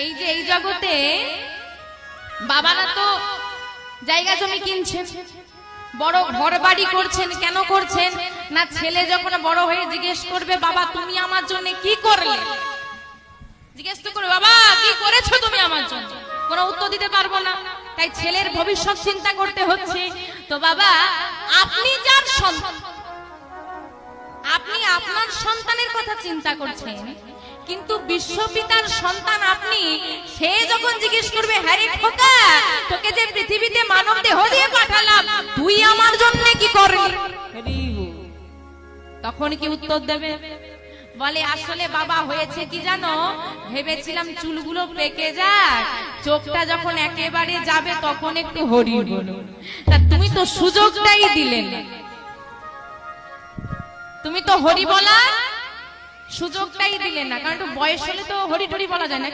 এই যে এই জগতে বাবারা তো জায়গা জমি কিনছেন বড় ঘর বাড়ি করছেন, কেন করছেন? না ছেলে যখন বড় হয়ে জিজ্ঞেস করবে, বাবা, তুমি আমার জন্য কি করলে? জিজ্ঞেস তো করবে, বাবা, কি করেছ তুমি আমার জন্য? কোনো উত্তর দিতে পারব না। তাই ছেলের ভবিষ্যৎ চিন্তা করতে হচ্ছে। তো বাবা, আপনি যার সন্তান, আপনি আপনার সন্তানের কথা চিন্তা করছেন, কিন্তু বিশ্বপিতার সন্তান সে যখন জিজ্ঞেস করবে, হ্যারি খোকা তোকে যে পৃথিবীতে মানব দেহ দিয়ে পাঠালাম, তুই আমার জন্য কি করলি? তখন কি উত্তর দেবে? বলে, আসলে বাবা হয়েছে কি জানো? ভেবেছিলাম চুলগুলো পেকে যাক, চোখটা যখন একেবারে যাবে তখন একটু হরি তা তুমি তো সুযোগটাই দিলে তুমি তো হরি বলা সুযোগটাই দিলে না, কারণ বয়স হলে তো হরি টরি বলা যায় না।